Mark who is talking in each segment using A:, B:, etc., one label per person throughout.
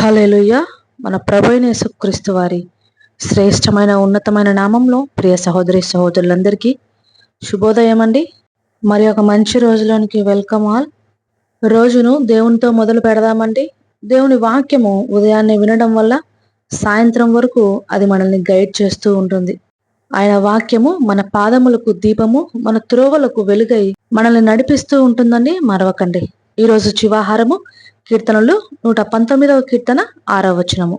A: Hallelujah మన ప్రభైన యేసుక్రీస్తు వారి శ్రేష్టమైన ఉన్నతమైన నామంలో ప్రియ సహోదరి సహోదరులందరికీ శుభోదయం అండి మరి ఒక మంచి రోజులోనికి వెల్కమ్ ఆల్. రోజును దేవునితో మొదలు పెడదామండి. దేవుని వాక్యము ఉదయాన్నే వినడం వల్ల సాయంత్రం వరకు అది మనల్ని గైడ్ చేస్తూ ఉంటుంది. ఆయన వాక్యము మన పాదములకు దీపము మన త్రోవలకు వెలుగై మనల్ని నడిపిస్తూ ఉంటుందని మరవకండి. ఈరోజు చివాహారము కీర్తనలు నూట పంతొమ్మిదవ కీర్తన ఆరవ వచనము.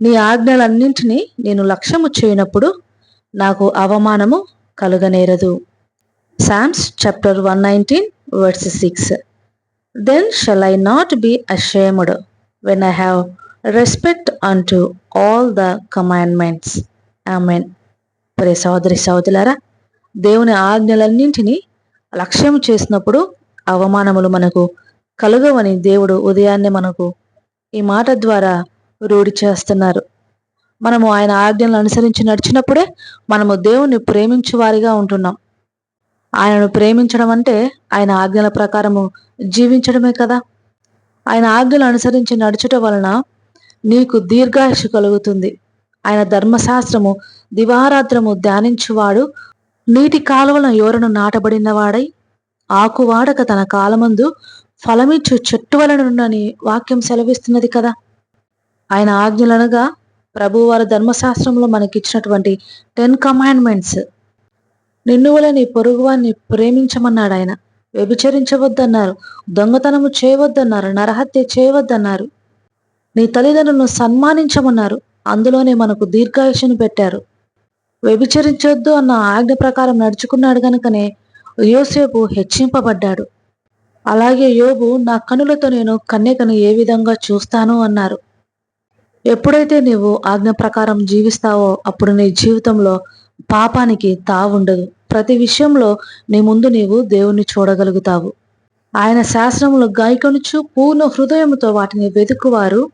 A: నీ ఆజ్ఞలన్నింటినీ నేను లక్ష్యము చేయనప్పుడు నాకు అవమానము కలుగనేరదు. Psalms chapter one nineteen verse six. Then shall I not be ashamed when I have respect unto all the commandments amen pray సహోదరి సహోదరులారా దేవుని ఆజ్ఞలన్నింటినీ లక్ష్యం చేసినప్పుడు అవమానములు మనకు కలుగవని దేవుడు ఉదయాన్నే మనకు ఈ మాట ద్వారా రూఢి చేస్తున్నారు. మనము ఆయన ఆజ్ఞలను అనుసరించి నడిచినప్పుడే మనము దేవుణ్ణి ప్రేమించు వారిగా ఉంటున్నాం. ఆయనను ప్రేమించడం అంటే ఆయన ఆజ్ఞల ప్రకారము జీవించడమే కదా. ఆయన ఆజ్ఞలు అనుసరించి నడుచుట వలన నీకు దీర్ఘాయుషు కలుగుతుంది. ఆయన ధర్మశాస్త్రము దివారాత్రము ధ్యానించువాడు నీటి కాలువల యోరను నాటబడినవాడై ఆకువాడక తన కాలమందు ఫలమిచ్చు చెట్టు వలనని వాక్యం సెలవిస్తున్నది కదా. ఆయన ఆజ్ఞలనగా ప్రభువారి ధర్మశాస్త్రంలో మనకిచ్చినటువంటి టెన్ కమాండ్మెంట్స్. నిన్ను వలని పొరుగువాన్ని ప్రేమించమన్నాడు ఆయన. వ్యభిచరించవద్దన్నారు. దొంగతనము చేయవద్దన్నారు. నరహత్య చేయవద్దన్నారు. నీ తల్లిదండ్రులను సన్మానించమన్నారు. అందులోనే మనకు దీర్ఘాయుషను పెట్టారు. వ్యభిచరించొద్దు అన్న ఆజ్ఞ ప్రకారం నడుచుకున్నాడు గనుకనే యోసేపు హెచ్చింపబడ్డాడు. అలాగే యోబు నా కనులతో నేను కన్యకను ఏ విధంగా చూస్తాను అన్నారు. ఎప్పుడైతే నీవు ఆజ్ఞ ప్రకారం జీవిస్తావో అప్పుడు నీ జీవితంలో పాపానికి తావుండదు. ప్రతి విషయంలో నీ ముందు నీవు దేవుణ్ణి చూడగలుగుతావు. ఆయన శాస్త్రములు గాయకొనుచు పూర్ణ హృదయముతో వాటిని వెతుకువారు.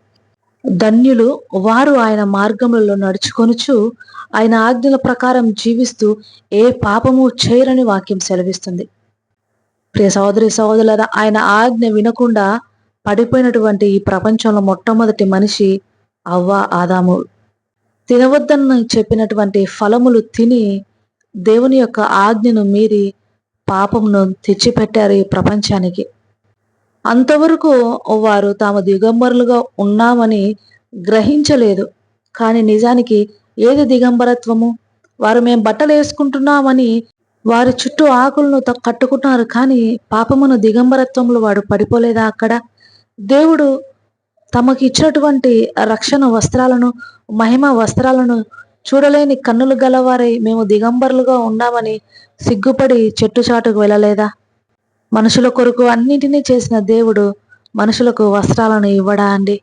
A: ధన్యులు వారు ఆయన మార్గములలో నడుచుకొనుచు ఆయన ఆజ్ఞల ప్రకారం జీవిస్తూ ఏ పాపము చేయరని వాక్యం సెలవిస్తుంది. ప్రియ సహోదరి సహోదరుల ఆయన ఆజ్ఞ వినకుండా పడిపోయినటువంటి ఈ ప్రపంచంలో మొట్టమొదటి మనిషి అవ్వ ఆదాము. తినవద్దని చెప్పినటువంటి ఫలములు తిని దేవుని యొక్క ఆజ్ఞను మీరి పాపమును తెచ్చిపెట్టారు ఈ ప్రపంచానికి. అంతవరకు వారు తాము దిగంబరులుగా ఉన్నామని గ్రహించలేదు. కానీ నిజానికి ఏది దిగంబరత్వము? వారు మేము బట్టలు వేసుకుంటున్నామని వారి చుట్టూ ఆకులను కట్టుకుంటున్నారు కానీ పాపమును దిగంబరత్వంలో వాడు పడిపోలేదా అక్కడ? దేవుడు తమకు ఇచ్చినటువంటి రక్షణ వస్త్రాలను మహిమ వస్త్రాలను చూడలేని కన్నులు గలవారై మేము దిగంబరులుగా ఉన్నామని సిగ్గుపడి చెట్టు చాటుకు వెళ్ళలేదా? మనుషుల కొరకు అన్నింటినీ చేసిన దేవుడు మనుషులకు వస్త్రాలను ఇవ్వడా అండి?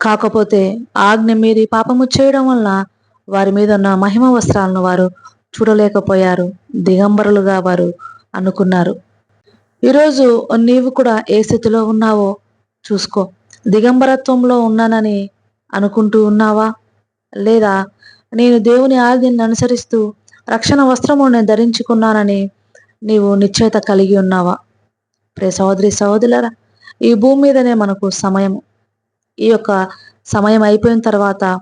A: కాకపోతే ఆజ్ఞ మీరి పాపము చేయడం వల్ల వారి మీద ఉన్న మహిమ వస్త్రాలను వారు చూడలేకపోయారు దిగంబరులుగా వారు అనుకున్నారు. ఈరోజు నీవు కూడా ఏ స్థితిలో ఉన్నావో చూసుకో. దిగంబరత్వంలో ఉన్నానని అనుకుంటూ ఉన్నావా? లేదా నేను దేవుని ఆజ్ఞని అనుసరిస్తూ రక్షణ వస్త్రము నేను ధరించుకున్నానని నీవు నిశ్చయత కలిగి ఉన్నావా? ప్రే సహోదరి సహోదరులరా ఈ భూమి మీదనే మనకు సమయం. ఈ యొక్క సమయం అయిపోయిన తర్వాత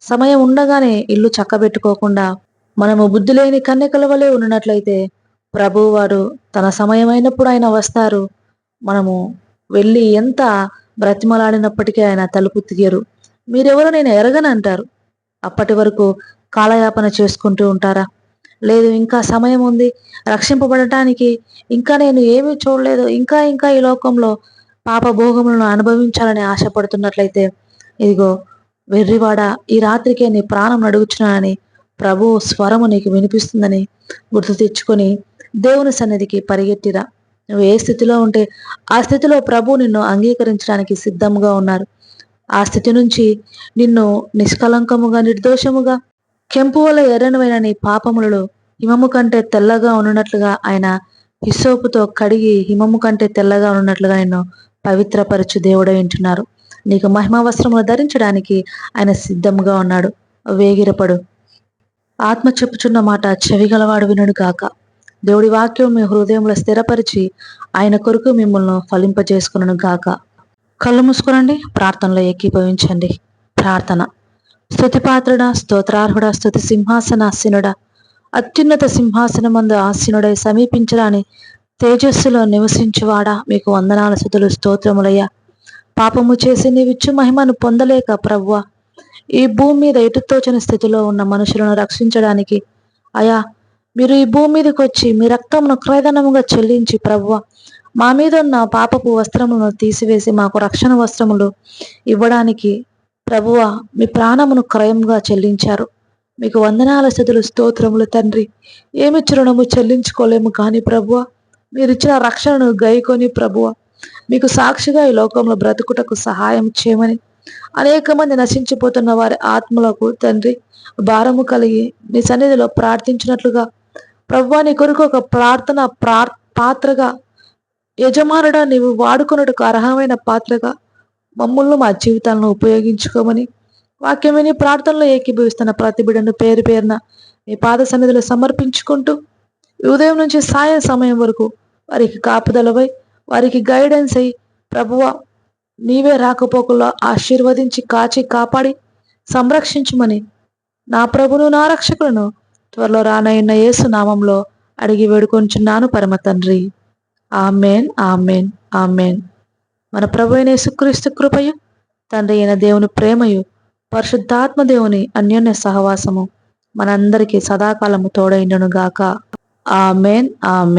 A: సమయం ఉండగానే ఇల్లు చక్కబెట్టుకోకుండా మనము బుద్ధి లేని కన్యకల వలె ఉన్నట్లయితే ప్రభువారు తన సమయమైనప్పుడు ఆయన వస్తారు. మనము వెళ్ళి ఎంత బ్రతిమలాడినప్పటికీ ఆయన తలుపు తీయరు. మీరెవరో నేను ఎరగనంటారు అప్పటి వరకు కాలయాపన చేసుకుంటూ ఉంటారా? లేదు ఇంకా సమయం ఉంది. రక్షింపబడటానికి ఇంకా నేను ఏమీ చూడలేదు. ఇంకా ఇంకా ఈ లోకంలో పాప భోగములను అనుభవించాలని ఆశపడుతున్నట్లయితే ఇదిగో వెర్రివాడ ఈ రాత్రికే నీ ప్రాణం నడుగుచున్నానని ప్రభు స్వరము నీకు వినిపిస్తుందని గుర్తు తెచ్చుకొని దేవుని సన్నిధికి పరిగెట్టిరా నువ్వు ఏ స్థితిలో ఉంటే ఆ స్థితిలో ప్రభు నిన్ను అంగీకరించడానికి సిద్ధంగా ఉన్నారు. ఆ స్థితి నుంచి నిన్ను నిష్కలంకముగా నిర్దోషముగా కెంపు వల్ల ఎర్రనమైన నీ పాపములలో హిమము కంటే తెల్లగా ఉన్నట్లుగా ఆయన హిసోపుతో కడిగి హిమము కంటే తెల్లగా ఉన్నట్లుగా నిన్ను పవిత్రపరచు దేవుడు వింటున్నారు నీకు మహిమ వస్త్రములు ధరించడానికి ఆయన సిద్ధంగా ఉన్నాడు. వేగిరపడు. ఆత్మ చెప్పుచున్న మాట చెవిగలవాడు వినుడు గాక. దేవుడి వాక్యం మీ హృదయంలో స్థిరపరిచి ఆయన కొరకు మిమ్మల్ని ఫలింపజేసుకును గాక. కళ్ళు మూసుకునండి ప్రార్థనలో ఏకీభవించండి. ప్రార్థన. స్థుతిపాత్రుడ స్తోత్రార్హుడ స్థుతి సింహాసనాసీనుడ అత్యున్నత సింహాసనమందు ఆసీనుడై సమీపించడాని తేజస్సులో నివసించువాడా. మీకు వందనాల స్థుతులు స్తోత్రములయ్యా. పాపము చేసి నీవిచ్చు మహిమను పొందలేక ప్రవ్వ ఈ భూమి మీద ఎటుతోచని స్థితిలో ఉన్న మనుషులను రక్షించడానికి అయా మీరు ఈ భూమి మీదకి వచ్చి మీ రక్తమును క్రయధనముగా చెల్లించి ప్రభువ మా మీద ఉన్న పాపపు వస్త్రములను తీసివేసి మాకు రక్షణ వస్త్రములు ఇవ్వడానికి ప్రభువ మీ ప్రాణమును క్రయముగా చెల్లించారు. మీకు వందనాల స్థితులు స్తోత్రములు తండ్రి. ఏమి రుణము చెల్లించుకోలేము కానీ ప్రభువ మీరిచ్చిన రక్షణను గైకొని ప్రభువ మీకు సాక్షిగా ఈ లోకంలో బ్రతుకుటకు సహాయం చేయమని అనేక మంది నశించిపోతున్న వారి ఆత్మలకు తండ్రి భారము కలిగి నీ సన్నిధిలో ప్రార్థించినట్లుగా ప్రవ్వా నీ కొరకు ఒక ప్రార్థన ప్రార్ పాత్రగా యజమానుడా నీవు వాడుకున్నట్టుకు అర్హమైన పాత్రగా మమ్మల్ని మా జీవితాలను ఉపయోగించుకోమని వాక్యమని ప్రార్థనలో ఏకీభవిస్తున్న ప్రతి బిడ్డను పేరు పేరున మీ పాద సన్నిధిలో సమర్పించుకుంటూ ఉదయం నుంచి సాయం సమయం వరకు వారికి కాపుదలవై వారికి గైడెన్స్ అయ్యి ప్రభువ నీవే రాకపోకల్లో ఆశీర్వదించి కాచి కాపాడి సంరక్షించుమని నా ప్రభును నా రక్షకులను త్వరలో రానయ్యున్న యేసు నామంలో అడిగి వేడుకొంచున్నాను పరమ తండ్రి. Amen amen amen. మన ప్రభు అయిన యేసుక్రీస్తు కృపయు తండ్రి అయిన దేవుని ప్రేమయు పరిశుద్ధాత్మ దేవుని అన్యోన్య సహవాసము మనందరికీ సదాకాలము తోడైండును గాక. Amen amen.